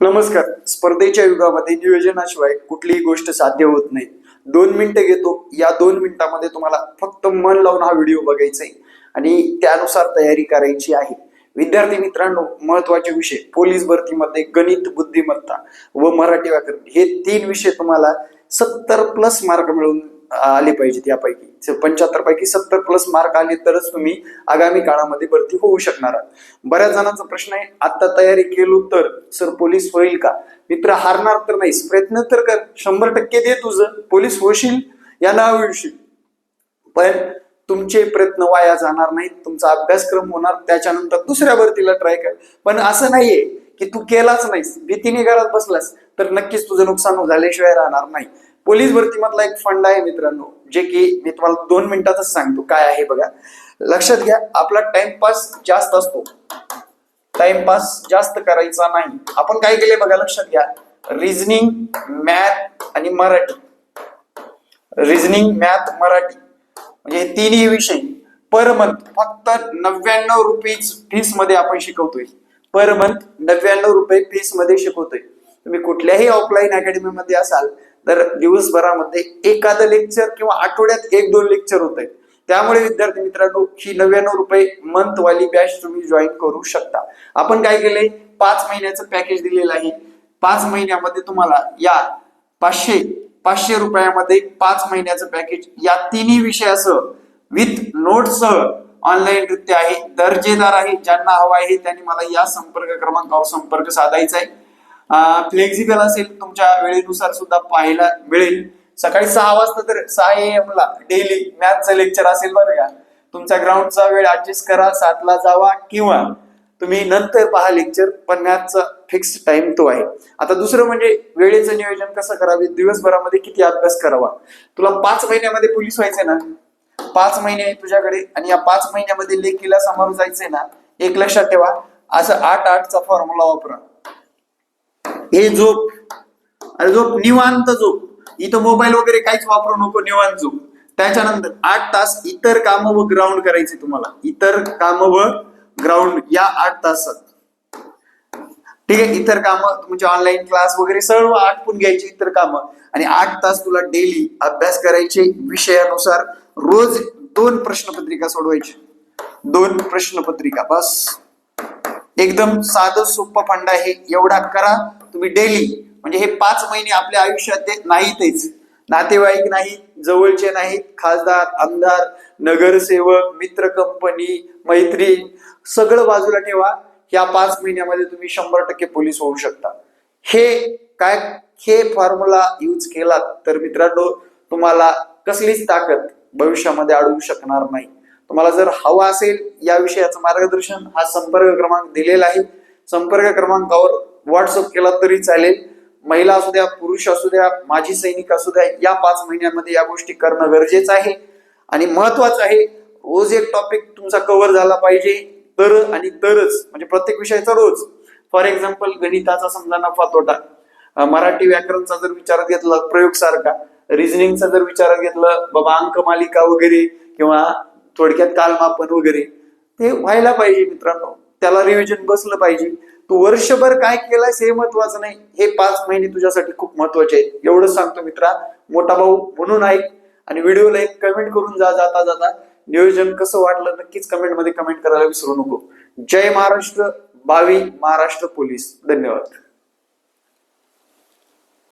नमस्कार. स्पर्धेच्या युगामध्ये नियोजनाशिवाय कुठलीही गोष्ट साध्य होत नाही. दोन मिनिटं घेतो. या दोन मिनिटांमध्ये तुम्हाला फक्त मन लावून हा व्हिडिओ बघायचा आहे आणि त्यानुसार तयारी करायची आहे. विद्यार्थी मित्रांनो महत्त्वाचे विषय पोलीस भरतीमध्ये गणित बुद्धिमत्ता व मराठी व्याकरण हे तीन विषय तुम्हाला सत्तर प्लस मार्क मिळवून आले पाहिजेत यापैकी. पंच्याहत्तर पैकी सत्तर प्लस मार्क आले तरच तुम्ही आगामी काळामध्ये भरती होऊ शकणार आहात. बऱ्याच जणांचा प्रश्न आहे आता तयारी केलो तर सर पोलीस होईल का? मित्र हारणार तर नाहीस. प्रयत्न तर कर. शंभर टक्के दे तुझं. पोलीस होशील या नाव होशील पण तुमचे प्रयत्न वाया जाणार नाहीत. तुमचा अभ्यासक्रम होणार त्याच्यानंतर दुसऱ्या भरतीला ट्राय कर. पण असं नाहीये की तू केलाच नाहीस. भीतीने घरात बसलास तर नक्कीच तुझं नुकसान झाल्याशिवाय राहणार नाही. पोलीस भरतीमधला एक फंड आहे मित्रांनो जे की मी तुम्हाला दोन मिनिटातच सांगतो काय आहे बघा. लक्षात घ्या आपला टाइमपास जास्त असतो. टाइमपास जास्त करायचा नाही. आपण काय केले बघा लक्षात घ्या. रिझनिंग मॅथ आणि मराठी. Reasoning math Marathi. म्हणजे तिन्ही विषय पर मंथ फक्त नव्याण्णव रुपीज फीसमध्ये आपण शिकवतोय. पर मंथ नव्याण्णव रुपये फीसमध्ये शिकवतोय. तुम्ही कुठल्याही ऑफलाईन अकॅडमी मध्ये असाल तर दिवसभरामध्ये एखादं लेक्चर किंवा आठवड्यात एक दोन लेक्चर होत त्यामुळे विद्यार्थी मित्रांनो ही नव्याण्णव रुपये मंथ वाली बॅच तुम्ही जॉईन करू शकता. आपण काय केलंय? पाच महिन्याचं पॅकेज दिलेलं आहे. पाच महिन्यामध्ये तुम्हाला या पाचशे पाचशे रुपयामध्ये पाच महिन्याचं पॅकेज या तिन्ही विषयासह विथ नोट्ससह ऑनलाईन नृत्य आहे. दर्जेदार आहे. ज्यांना हवा आहे त्यांनी मला या संपर्क क्रमांकावर संपर्क साधायचा आहे. फ्लेक्झिबल असेल तुमच्या वेळेनुसार सुद्धा पाहायला मिळेल. सकाळी सहा वाजता तर सहा एम ला डेली मॅथचं लेक्चर असेल बरं का. तुमचा ग्राउंडचा वेळ ऍडजस्ट करा सातला जावा किंवा तुम्ही नंतर पहा लेक्चर पण मॅथचा फिक्स टाइम तो आहे. आता दुसरं म्हणजे वेळेचं नियोजन कसं करावे? दिवसभरामध्ये किती अभ्यास करावा? तुला पाच महिन्यामध्ये पोलीस व्हायचंय ना? पाच महिने आहे तुझ्याकडे आणि या पाच महिन्यामध्ये लेखीला समोर जायचंय ना? एक लक्षात ठेवा. असं आठ आठचा फॉर्म्युला वापरा. हे झोप. अरे झोप निवांत झोप. इथं मोबाईल वगैरे काहीच वापरू नको निवांत झोप. त्याच्यानंतर आठ तास इतर काम व ग्राउंड करायचे तुम्हाला. इतर काम व ग्राउंड या आठ तासात. ठीक आहे इतर काम तुमचे ऑनलाईन क्लास वगैरे सर्व आटपून घ्यायचे इतर काम. आणि आठ तास तुला डेली अभ्यास करायचे विषयानुसार रोज दोन प्रश्नपत्रिका सोडवायची. दोन प्रश्नपत्रिका बस. एकदम साधं सोपं फंड आहे. एवढा करा. तुम्ही डेली म्हणजे हे पाच महिने आपल्या आयुष्यात ते नाहीतच. नातेवाईक नाहीत जवळचे नाहीत खासदार आमदार नगरसेवक मित्र कंपनी मैत्रीण सगळं बाजूला ठेवा. या पाच महिन्यामध्ये तुम्ही शंभर टक्के पोलीस होऊ शकता. हे काय हे फॉर्म्युला यूज केलात तर मित्रांनो तुम्हाला कसलीच ताकद भविष्यामध्ये अडवू शकणार नाही. तुम्हाला जर हवा असेल या विषयाचं मार्गदर्शन हा संपर्क क्रमांक दिलेला आहे. संपर्क क्रमांकावर व्हॉट्सअप केला तरी चालेल. महिला असू द्या पुरुष असू द्या माजी सैनिक असू द्या या पाच महिन्यामध्ये या गोष्टी करणं गरजेचं आहे. आणि महत्वाचं आहे रोज एक टॉपिक तुमचा कव्हर झाला पाहिजे तर आणि तरच म्हणजे प्रत्येक विषयाचा रोज. फॉर एक्झाम्पल गणिताचा समजा नफा तोटा. मराठी व्याकरणचा जर विचारात घेतला प्रयोग सारखा रिझनिंगचा जर विचारात घेतलं बाबा अंक मालिका वगैरे किंवा थोडक्यात कालमापन वगैरे ते व्हायला पाहिजे मित्रांनो. त्याला रिव्हिजन बसलं पाहिजे. तू वर्षभर काय केलायस हे महत्वाचं नाही. हे पाच महिने तुझ्यासाठी खूप महत्त्वाचे आहेत. एवढंच सांगतो मित्रा मोठा भाऊ म्हणून ऐक आणि व्हिडिओला एक कमेंट करून जा जाता जाता. नियोजन कसं वाटलं नक्कीच कमेंटमध्ये कमेंट करायला विसरू नको. जय महाराष्ट्र भावी महाराष्ट्र पोलीस. धन्यवाद.